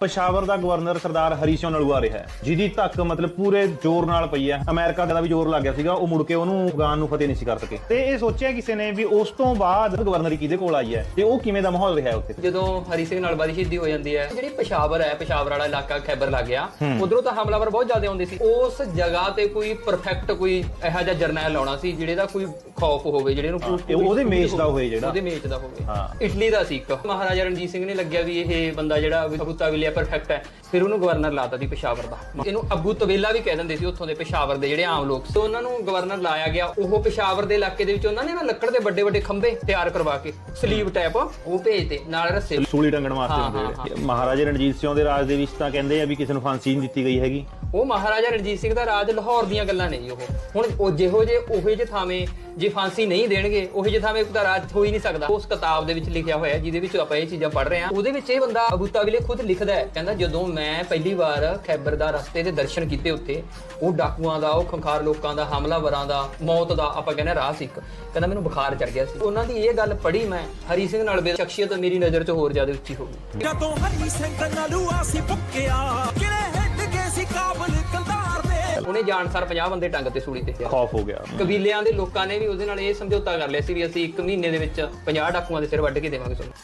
ਪਸ਼ਾਵਰ ਦਾ ਗਵਰਨਰ ਸਰਦਾਰ ਹਰੀ ਸਿੰਘ ਨਲੂਆ ਰਿਹਾ ਜਿਹਦੀ ਧੱਕ ਮਤਲਬ ਪੂਰੇ ਜ਼ੋਰ ਨਾਲ ਪਈ ਹੈ। ਅਮਰੀਕਾ ਦਾ ਵੀ ਜ਼ੋਰ ਲੱਗ ਗਿਆ ਸੀਗਾ। ਉਹ ਮੁੜ ਕੇ ਉਹਨੂੰ ਅਫਗਾਨ ਨੂੰ ਫਤਿਹ ਨਹੀਂ ਸੀ ਕਰ ਸਕੇ। ਤੇ ਇਹ ਸੋਚਿਆ ਕਿਸੇ ਨੇ ਵੀ ਉਸ ਤੋਂ ਬਾਅਦ ਗਵਰਨਰੀ ਕਿਹਦੇ ਕੋਲ ਆਈ ਹੈ ਤੇ ਉਹ ਕਿਵੇਂ ਦਾ ਮਾਹੌਲ ਰਿਹਾ ਉੱਥੇ? ਜਦੋਂ ਹਰੀ ਸਿੰਘ ਨਲਵਾ ਦੀ ਸ਼ਹੀਦੀ ਹੋ ਜਾਂਦੀ ਹੈ ਜਿਹੜੀ ਪਸ਼ਾਵਰ ਹੈ ਪਸ਼ਾਵਰ ਵਾਲਾ ਇਲਾਕਾ ਖੈਬਰ ਲੱਗ ਗਿਆ ਉਧਰੋਂ ਤਾਂ ਹਮਲਾਵਰ ਬਹੁਤ ਜ਼ਿਆਦਾ ਆਉਂਦੇ ਸੀ। ਉਸ ਜਗ੍ਹਾ ਤੇ ਕੋਈ ਪਰਫੈਕਟ ਕੋਈ ਇਹੋ ਜਿਹਾ ਜਰਨੈਲ ਲਾਉਣਾ ਸੀ ਜਿਹੜੇ ਦਾ ਕੋਈ ਖੌਫ ਹੋਵੇ ਜਿਹੜੇ ਨੂੰ ਉਹਦੇ ਮੇਚ ਦਾ ਹੋਵੇ ਜਿਹੜਾ। ਉਹਦੇ ਮੇਚ ਦਾ ਹੋਵੇ। ਹਾਂ। ਇਟਲੀ ਦਾ ਸੀ ਇੱਕ। ਮਹਾਰਾਜਾ ਰਣਜੀਤ ਸਿੰਘ ਨੇ ਲੱਗਿਆ ਵੀ ਇਹ ਬੰਦਾ ਜਿਹੜਾ ਅਬੂ ਤਵੇਲੀਆ ਪਰਫੈਕਟ ਹੈ ਫਿਰ ਉਹਨੂੰ ਗਵਰਨਰ ਲਾਤਾ ਸੀ ਪਸ਼ਾਵਰ ਦਾ। ਇਹਨੂੰ ਅਬੂ ਤਵੇਲਾ ਵੀ ਕਹਿ ਦਿੰਦੇ ਸੀ ਉੱਥੋਂ ਦੇ ਪਸ਼ਾਵਰ ਦੇ ਜਿਹੜੇ ਆਮ ਲੋਕ ਸੀ। ਉਹਨਾਂ ਨੂੰ ਗਵਰਨਰ ਲਾਇਆ ਗਿਆ। ਉਹ ਪਸ਼ਾਵਰ ਦੇ ਇਲਾਕੇ ਦੇ ਵਿੱਚ ਉਹਨਾਂ ਨੇ ਨਾ ਲੱਕੜ ਦੇ ਵੱਡੇ ਵੱਡੇ ਖੰਭੇ ਤਿਆਰ ਕਰਵਾ ਕੇ ਸਲੀਬ ਟਾਈਪ ਉਹ ਭੇਜਦੇ ਨਾਲ ਰੱਸੇ। ਸੂਲੀ ਟੰਗਣ ਵਾਸਤੇ ਹਾਂ, ਹੁੰਦੇ ਮਹਾਰਾਜਾ ਰਣਜੀਤ ਸਿੰਘ ਦੇ ਰਾਜ ਦੇ ਵਿੱਚ ਤਾਂ ਕਹਿੰਦੇ ਆ ਵੀ ਕਿਸੇ ਨੂੰ ਫਾਂਸੀ ਨਹੀਂ ਦਿੱਤੀ ਗਈ ਹੈਗੀ। ਉਹ ਮਹਾਰਾਜਾ ਰਣਜੀਤ ਸਿੰਘ ਦਾ ਰਾਜ ਲਾਹੌਰ ਦੀਆਂ ਗੱਲਾਂ ਨੇ ਜੀ ਉਹ। ਹੁਣ ਉਹ ਜਿਹੋ ਜੇ ਉਹੇ ਜੇ ਥਾਵੇਂ ਜੇ ਫਾਂਸੀ ਨਹੀਂ ਦੇਣਗੇ, ਉਹੇ ਜੇ ਥਾਵੇਂ ਉਹਦਾ ਰਾਜ ਹੋ ਹੀ ਨਹੀਂ ਸਕਦਾ। ਉਸ ਕਿਤਾਬ ਦੇ ਵਿੱਚ ਲਿਖਿਆ ਹੋਇਆ ਜਿਹਦੇ ਵਿੱਚ ਆਪਾਂ ਇਹ ਚੀਜ਼ਾਂ ਪੜ੍ਹ ਰਹੇ ਹਾਂ। ਉਹਦੇ ਵਿੱਚ ਇਹ ਬੰਦਾ ਅਬੂ ਤਾਵਿਲੇ ਖੁਦ ਲਿਖਦਾ ਹੈ, ਕਹਿੰਦਾ ਜਦੋਂ ਮੈਂ ਪਹਿਲੀ ਵਾਰ ਖੈਬਰ ਦਾ ਰਸਤੇ ਦੇ ਦਰਸ਼ਨ ਕੀਤੇ ਉੱਥੇ, ਉਹ ਡਾਕੂਆਂ ਦਾ, ਉਹ ਖੰਖਾਰ ਲੋਕਾਂ ਦਾ, ਹਮਲਾਵਰਾਂ ਦਾ, ਮੌਤ ਦਾ, ਆਪਾਂ ਕਹਿੰਦੇ ਰਾਹ ਸੀ ਇੱਕ। ਕਹਿੰਦਾ ਮੈਨੂੰ ਬੁਖਾਰ ਚੜ ਗਿਆ ਸੀ। ਉਹਨਾਂ ਦੀ ਇਹ ਗੱਲ ਪੜ੍ਹੀ ਮੈਂ, ਹਰੀ ਸਿੰਘ ਨਲਵੇ ਸ਼ਖਸੀਅਤ ਮੇਰੀ ਨਜ਼ਰ 'ਚ ਹੋਰ ਜ਼ਿਆਦਾ ਉੱਚੀ ਹੋ ਗਈ। ਜਦੋਂ ਹਰੀ ਸਿੰਘ ਨਲੂਆ ਸੀ ਪੁੱਕਿਆ ਉਹਨੇ ਜਾਣਸਾਰ 50 ਬੰਦੇ ਟੰਗ ਤੇ ਸੂਲੀ ਤੇ ਖੌਫ ਹੋ ਗਿਆ। ਕਬੀਲਿਆਂ ਦੇ ਲੋਕਾਂ ਨੇ ਵੀ ਉਹਦੇ ਨਾਲ ਇਹ ਸਮਝੌਤਾ ਕਰ ਲਿਆ ਸੀ ਵੀ ਅਸੀਂ 1 ਮਹੀਨੇ ਦੇ ਵਿੱਚ 50 ਡਾਕੂਆਂ ਦੇ ਸਿਰ ਵੱਢ ਕੇ ਦੇਵਾਂਗੇ ਤੁਹਾਨੂੰ।